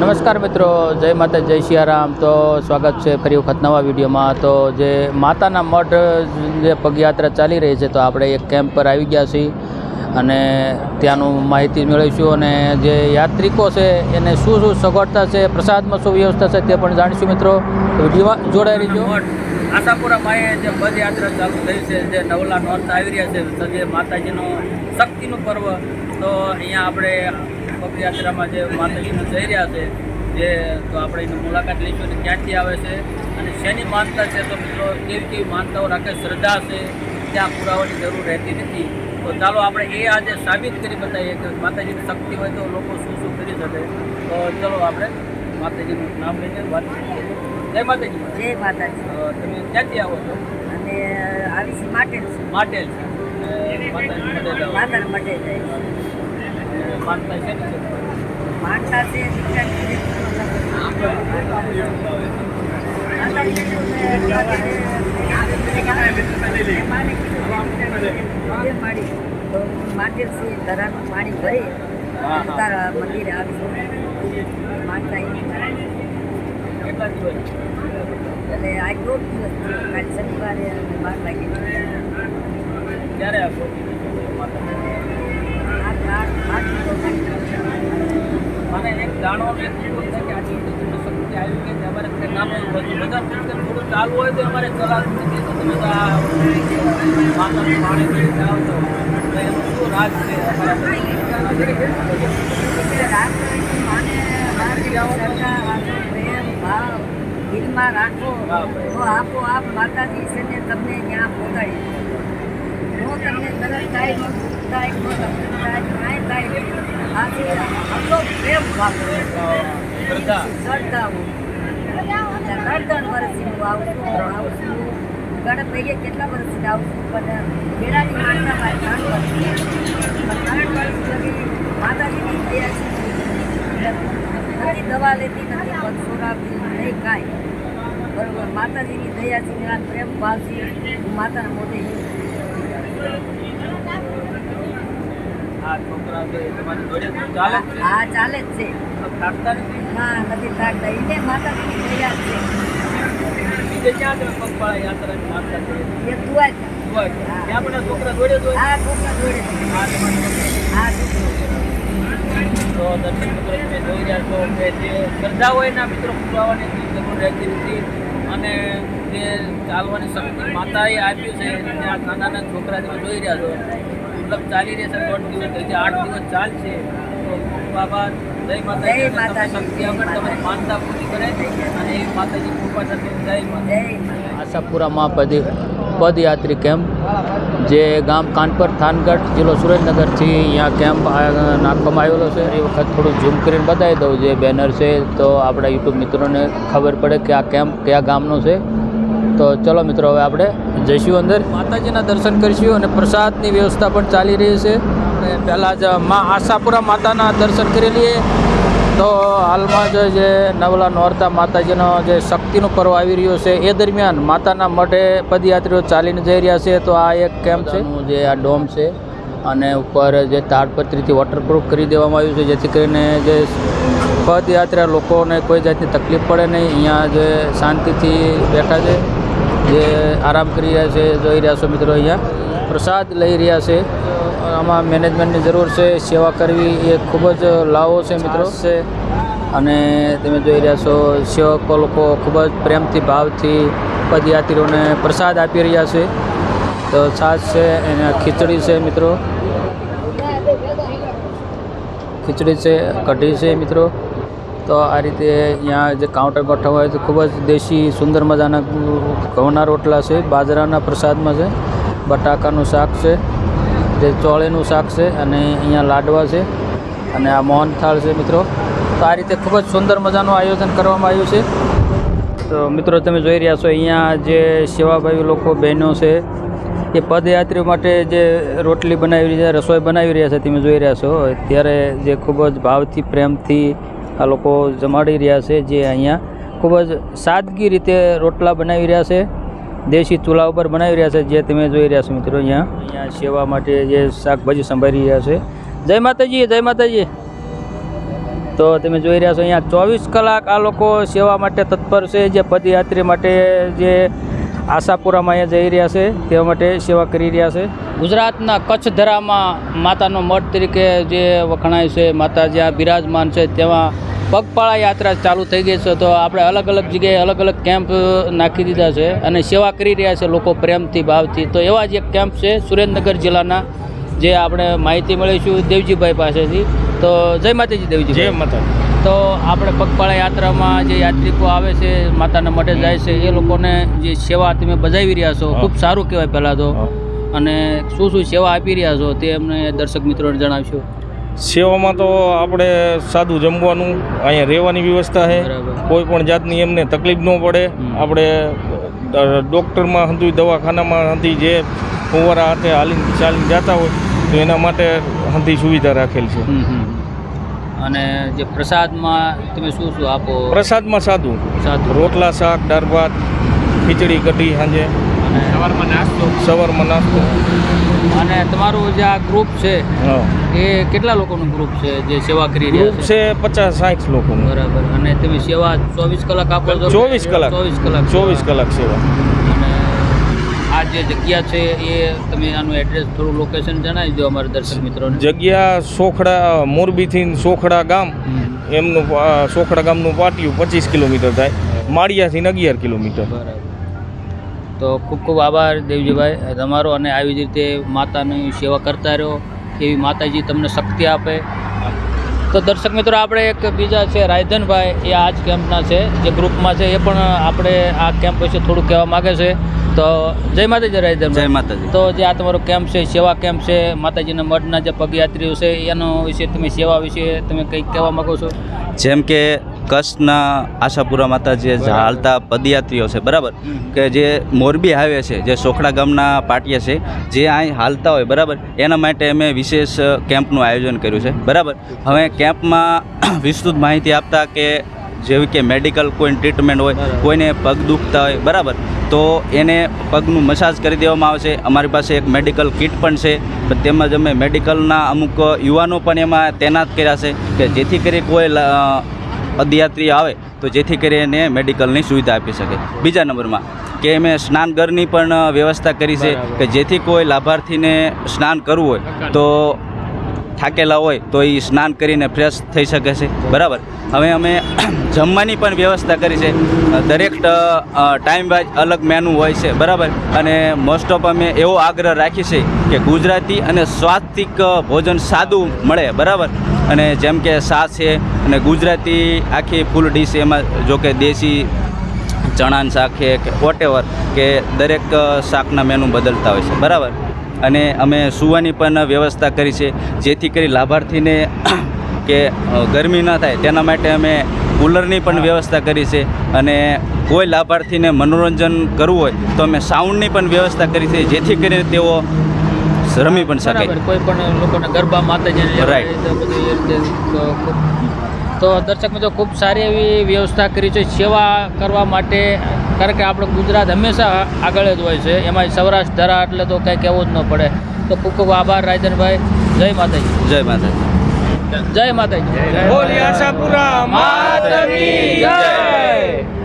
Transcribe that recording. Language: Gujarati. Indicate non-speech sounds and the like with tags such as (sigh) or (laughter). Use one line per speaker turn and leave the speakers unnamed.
નમસ્કાર મિત્રો, જય માતા, જય સિયારામ. તો સ્વાગત છે ફરી વખત નવા વિડીયોમાં. તો જે માતાના મઠ જે પગયાત્રા ચાલી રહી છે, તો આપણે એક કેમ્પ પર આવી ગયા છીએ અને ત્યાંનું માહિતી મેળવીશું અને જે યાત્રિકો છે, એને શું શું સગવડતા છે, પ્રસાદમાં શું વ્યવસ્થા છે તે પણ જાણીશું મિત્રો. વિડીયોમાં જોડાઈ રહીજો. આશાપુરા માએ જે પદયાત્રા ચાલુ થઈ છે, જે નવલા નોર્થ આવી રહ્યા છે જે માતાજીનો શક્તિનું પર્વ. તો અહીંયા આપણે પદયાત્રામાં જે માતાજીનું જઈ રહ્યા છે જે તો આપણે એની મુલાકાત લઈશું ક્યાંથી આવે છે અને શેની માનતા છે તો મિત્રો કેવી કેવી માનતાઓ રાખે શ્રદ્ધા છે ત્યાં પુરાવાની જરૂર રહેતી નથી. તો ચાલો આપણે એ આજે સાબિત કરી બતાવીએ કે માતાજીની શક્તિ હોય તો લોકો શું શું કરી શકે. તો ચલો આપણે માતાજીનું નામ લઈને વાત કરીએ. જય માતાજી.
જય માતાજી.
તમે ક્યાંથી આવો છો?
અને આવી માટે માટેલ. છું.
માટેલ છે માતા માટે
જાય માટે ધરાનું પાણી ભરી. તારા મંદિરે આવીશું માનતા એટલે આ દોઢ દિવસ કાલે શનિવારે બાર વાગે
ક્યારે આપો માતા
આઠ આઠ આઠ દિવસ
એવું છે કે આટલી શક્તિ આવી કે અમારે નામ બધું થોડું ચાલુ હોય તો અમારે ચલાવવું નથી તો તમે તો પાણી પી જાઓ છો એનું શું રાજ છે?
દિલમાં રાખો તો આપોઆપ માતાજી છે ને તમને ત્યાં પહોંચાડી જો તમને તરત થાય નો નો તમને છું છું ગણત કેટલા વર્ષથી આવું છું પણ મેળાની માનતા મારી ત્રણ વર્ષ લગી માતાજીની છે નથી દવા લેતી નથી પગ સોરાવતી નહીં કાંઈ બરોબર માતાજીની દયા છે. પ્રેમ ભાવથી હું માતાના મોઢે
આ છોકરા છે તમારી જોડે તો ચાલે જ છે.
હા ચાલે જ છે.
થાકતા નથી?
ના નથી થાકતા. એને માતાજીની દયા છે.
બીજે ક્યાં તમે પગપાળા યાત્રા માનતા છે
એ દુઆ છે.
ત્યાં બધા છોકરા જોડે
છોકરા છોકરો.
તો દર્શક મિત્રો તમે જોઈ રહ્યા છો કે જે શ્રદ્ધા હોય એના મિત્રો પુરાવાની જરૂર રહેતી નથી. અને જે ચાલવાની શક્તિ માતાએ આપ્યું છે આ નાના નાના છોકરા તમે જોઈ રહ્યા છો. મતલબ ચાલી રહ્યા છે દોઢ દિવસ થઈ ગયા આઠ દિવસ ચાલશે. તો બાબા જય માતા
જય.
શક્તિ આગળ તમારી માનતા પૂરી કરે અને એ માતાજી કૃપા થતી જય માતા આશાપુરામાં પદ પદયાત્રી કેમ્પ જે ગામ કાનપર થાનગઢ જિલ્લો સુરેન્દ્રનગરથી અહીંયા કેમ્પ આ- નાખવામાં આવેલો છે. એ વખત થોડું ઝૂમ કરીને બતાવી દઉં જે બેનર છે તો આપણા યુટ્યુબ મિત્રોને ખબર પડે કે આ કેમ્પ કયા ગામનો છે. તો ચલો મિત્રો, હવે આપણે જઈશું અંદર. માતાજીના દર્શન કરીશું અને પ્રસાદની વ્યવસ્થા પણ ચાલી રહી છે. પહેલાં જ મા આશાપુરા માતાના દર્શન કરી લઈએ. તો હાલમાં જ જે નવલા નોરતા માતાજીનો જે શક્તિનો પર્વ આવી રહ્યો છે, એ દરમિયાન માતાના મઢે પદયાત્રીઓ ચાલીને જઈ રહ્યા છે. તો આ એક કેમ્પ છે. જે આ ડોમ છે અને ઉપર જે તાડપત્રીથી વોટરપ્રૂફ કરી દેવામાં આવ્યું છે, જેથી કરીને જે પદયાત્રા લોકોને કોઈ જાતની તકલીફ પડે નહીં. અહીંયા જે શાંતિથી બેઠા છે. જે આરામ કરી રહ્યા છે જોઈ રહ્યા છો મિત્રો અહીંયા. પ્રસાદ લઈ રહ્યા છે. આમાં મેનેજમેન્ટની જરૂર છે સેવા કરવી એ ખૂબ જ લાવો છે મિત્રો. છે. અને તમે જોઈ રહ્યા છો સેવકો લોકો ખૂબ જ પ્રેમથી ભાવથી પદયાત્રીઓને પ્રસાદ આપી રહ્યા છે. તો છાશ છે અને ખીચડી છે મિત્રો. ખીચડી છે કઢી છે મિત્રો. તો આ રીતે અહીંયા જે કાઉન્ટર ગોઠવવા હોય તો ખૂબ જ દેશી સુંદર મજાના ઘઉંના રોટલા છે, બાજરાના પ્રસાદમાં છે, બટાકાનું શાક છે, જે ચોળેનું શાક છે અને અહીંયા લાડવા છે અને આ મોહનથાળ છે મિત્રો. તો આ રીતે ખૂબ જ સુંદર મજાનું આયોજન કરવામાં આવ્યું છે. તો મિત્રો તમે જોઈ રહ્યા છો અહીંયા જે સેવાભાવી લોકો, બહેનો છે, એ પદયાત્રીઓ માટે જે રોટલી બનાવી રહ્યા છે, રસોઈ બનાવી રહ્યા છે, તમે જોઈ રહ્યા છો. ત્યારે જે ખૂબ જ ભાવથી, પ્રેમથી આ લોકો જમાડી રહ્યા છે જે અહીંયા ખૂબ જ સાદગી રીતે રોટલા બનાવી રહ્યા છે, દેશી ચૂલા ઉપર બનાવી રહ્યા છે, જે તમે જોઈ રહ્યા છો મિત્રો અહીંયા. અહીંયા સેવા માટે જે શાકભાજી સંભાળી રહ્યા છે. જય માતાજી જય માતાજી. તો તમે જોઈ રહ્યા છો અહીંયા ચોવીસ કલાક આ લોકો સેવા માટે તત્પર છે, જે પદયાત્રી માટે જે આશાપુરામાં અહીંયા જઈ રહ્યા છે તે માટે સેવા કરી રહ્યા છે. ગુજરાતના કચ્છ ધરામાં માતાનો મઠ તરીકે જે વખણાય છે માતા જ્યાં બિરાજમાન છે, તેમાં પગપાળા યાત્રા ચાલુ થઈ ગઈ છે તો આપણે અલગ અલગ જગ્યાએ અલગ અલગ કેમ્પ નાખી દીધા છે અને સેવા કરી રહ્યા છે લોકો પ્રેમથી ભાવથી. તો એવા જ એક કેમ્પ છે સુરેન્દ્રનગર જિલ્લાના જે આપણે માહિતી મળીશું દેવજીભાઈ પાસેથી. તો જય માતાજી દેવજી
જય માતા
તો આપણે પગપાળા યાત્રામાં જે યાત્રિકો આવે છે માતાના માટે જાય છે એ લોકોને જે સેવા તમે બજાવી રહ્યા છો ખૂબ સારું કહેવાય પહેલાં તો. અને શું શું સેવા આપી રહ્યા છો તે અમને દર્શક મિત્રોને જણાવશો.
સેવામાં તો આપણે સાદું જમવાનું અહીંયા રહેવાની વ્યવસ્થા છે. કોઈ પણ જાતની એમને તકલીફ ન પડે. આપણે ડૉક્ટરમાં હતી દવાખાનામાં હતી જે ફુવારા હાથે હાલીને ચાલીને જતા હોય તો એના માટે હતી સુવિધા રાખેલ છે.
અને જે પ્રસાદમાં તમે શું શું આપો?
પ્રસાદમાં સાદું.
સાદું.
રોટલા શાક દાળ ભાત ખીચડી કઢી સાંજે.
અને
સવારમાં નાસ્તો. સવારમાં નાસ્તો.
અને તમારું જે આ ગ્રુપ છે એ કેટલા લોકોનું ગ્રુપ છે જે સેવા કરી રહ્યા છે?
છે પચાસ સાઠ લોકો
બરાબર. અને તમે સેવા ચોવીસ કલાક આપો છો?
ચોવીસ કલાક.
ચોવીસ કલાક
ચોવીસ કલાક સેવા.
અને આ જે જગ્યા છે એ તમે આનું એડ્રેસ થોડું લોકેશન જણાવી દો અમારા દર્શક મિત્રોને.
જગ્યા સોખડા મોરબીથી સોખડા ગામ. એમનું સોખડા ગામનું પાટિયું પચીસ કિલોમીટર થાય. માળિયાથી અગિયાર કિલોમીટર.
બરાબર. તો ખૂબ ખૂબ આભાર દેવજીભાઈ. તમારો અને આવી જ રીતે માતાની સેવા કરતા રહ્યો. એવી માતાજી તમને શક્તિ આપે. તો દર્શક મિત્રો આપણે એક બીજા છે રાયધનભાઈ. એ આ જ કેમ્પના છે જે ગ્રુપમાં છે. એ પણ આપણે આ કેમ્પ વિશે થોડું કહેવા માગે છે. તો જય માતાજી રાયધન
જય માતાજી.
તો જે આ તમારો કેમ્પ છે સેવા કેમ્પ છે માતાજીના મઢના જે પગયાત્રીઓ છે એનો વિશે તમે સેવા વિશે તમે કંઈક કહેવા માગો છો?
જેમ કે કચ્છના આશાપુરા માતા જે. હાલતા પદયાત્રીઓ છે બરાબર? કે જે મોરબી હાઈવે છે જે સોખડા ગામના પાટિયા છે જે અહીં હાલતા હોય બરાબર? એના માટે અમે વિશેષ કેમ્પનું આયોજન કર્યું છે બરાબર? હવે કેમ્પમાં (clears throat) વિસ્તૃત માહિતી આપતા કે જેવી કે મેડિકલ કોઈ ટ્રીટમેન્ટ હોય કોઈને પગ દુખતા હોય બરાબર? તો એને પગનું મસાજ કરી દેવામાં આવશે અમારી પાસે એક મેડિકલ કિટ પણ છે તેમજ અમે મેડિકલના અમુક યુવાનો પણ એમાં તૈનાત કર્યા છે કે જેથી કરી કોઈ પદયાત્રી આવે તો જેથી કરી એને મેડિકલની સુવિધા આપી શકે. બીજા નંબરમાં કે અમે સ્નાનઘરની પણ વ્યવસ્થા કરી છે કે જેથી કોઈ લાભાર્થીને સ્નાન કરવું હોય તો થાકેલા હોય તો એ સ્નાન કરીને ફ્રેશ થઈ શકે છે. બરાબર? હવે અમે (clears throat) જમવાની પણ વ્યવસ્થા કરી છે. દરેક ટાઈમ વાઇઝ અલગ મેનુ હોય છે. બરાબર? અને મોસ્ટ ઓફ અમે એવો આગ્રહ રાખી છે કે ગુજરાતી અને સ્વાદિક ભોજન સાદું મળે. બરાબર? અને જેમ કે શાક છે અને ગુજરાતી આખી ફૂલ ડીશ એમાં જો કે દેશી ચણાનું શાક છે કે વોટેવર કે દરેક શાકના મેનુ બદલતા હોય છે. બરાબર? અને અમે સુવાની પણ વ્યવસ્થા કરી છે જેથી કરી લાભાર્થીને (coughs) કે ગરમી ન થાય તેના માટે અમે કુલરની પણ વ્યવસ્થા કરી છે અને કોઈ લાભાર્થીને મનોરંજન કરવું હોય તો અમે સાઉન્ડની પણ વ્યવસ્થા કરી છે જેથી કરીને તેઓ રમી પણ શકે.
કોઈ પણ લોકોને ગરબા માતાજીને
Right.
તો એ રીતે તો ખૂબ- તો દર્શક મિત્રો ખૂબ સારી એવી વ્યવસ્થા કરી છે સેવા કરવા માટે. કારણ કે આપણું ગુજરાત હંમેશા આગળ જ હોય છે. એમાં સૌરાષ્ટ્ર ધરા એટલે તો કંઈ કહેવું જ ન પડે. તો ખૂબ ખૂબ આભાર રાયધનભાઈ જય માતાજી.
જય માતાજી.
જય માતાજી.
બોલી આશાપુરા માતની જય.